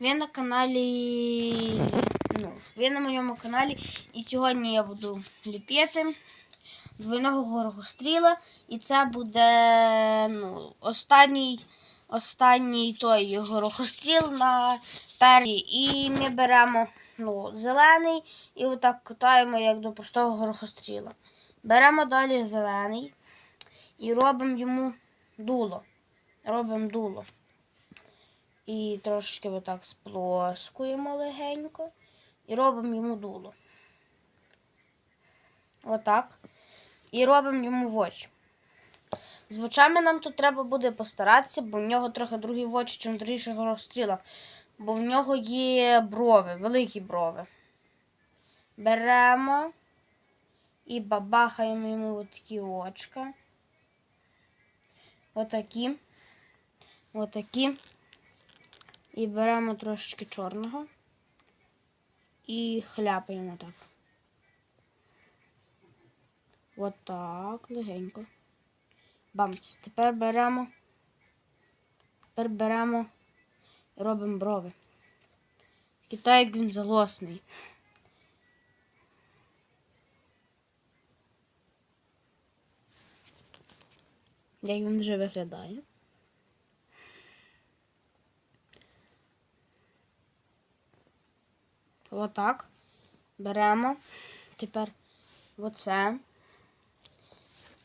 Ви на каналі. Ну, ви на моєму каналі. І сьогодні я буду ліпити двойного горохостріла. І це буде ну, останній, останній той горохостріл на першій. І ми беремо ну, зелений і отак катаємо як до простого горохостріла. Беремо далі зелений і робимо йому дуло. Робимо дуло. І трошки отак сплоскуємо легенько і робимо йому дуло. Отак. І робимо йому в очі. З очами нам тут треба буде постаратися, бо в нього трохи другі в очі, ніж другішого розстріла. Бо в нього є брови, великі брови. Беремо і бабахаємо йому отакі очка. Отакі. Отакі. І беремо трошечки чорного і хляпаємо так. Отак, легенько. Бамц. Тепер беремо. Тепер беремо і робимо брови. Китай як він залосний. Як він вже виглядає. Отак. Беремо. Тепер оце.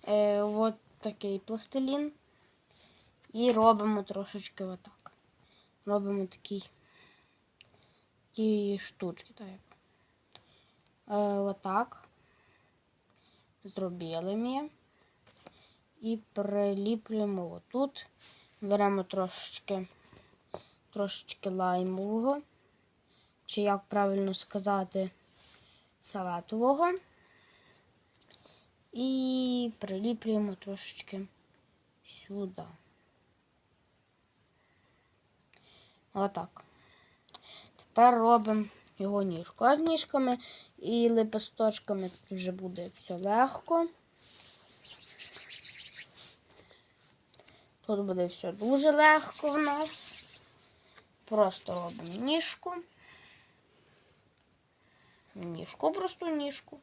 Е, от такий пластилін. І робимо трошечки отак. Робимо такий. Такі штучки. Так. Е, отак. Зробили ми. І приліплюємо отут. Беремо трошечки, трошечки лаймового чи як правильно сказати, салатового. І приліплюємо трошечки сюди. Отак. Тепер робимо його ніжку. А з ніжками і лепесточками тут вже буде все легко. Тут буде все дуже легко в нас. Просто робимо ніжку ніжку, просту ніжку.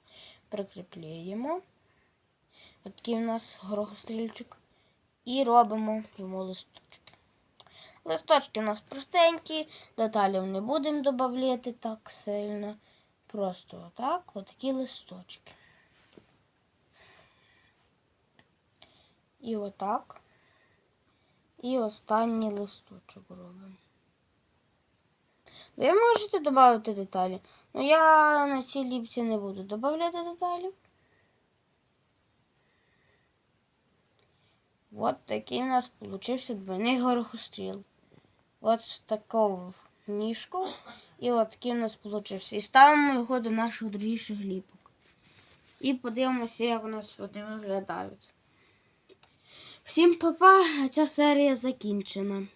Прикріпляємо. Такий у нас горохострільчик. І робимо йому листочки. Листочки у нас простенькі, деталів не будемо додавати так сильно. Просто отак, отакі листочки. І отак. І останній листочок робимо. Ви можете додати деталі. Ну я на цій ліпці не буду додавати деталі. От такий у нас получився двойний горохостріл. От з такого ніжку. І от такий у нас получився. І ставимо його до наших другіших ліпок. І подивимося, як у нас вони виглядають. Всім папа, ця серія закінчена.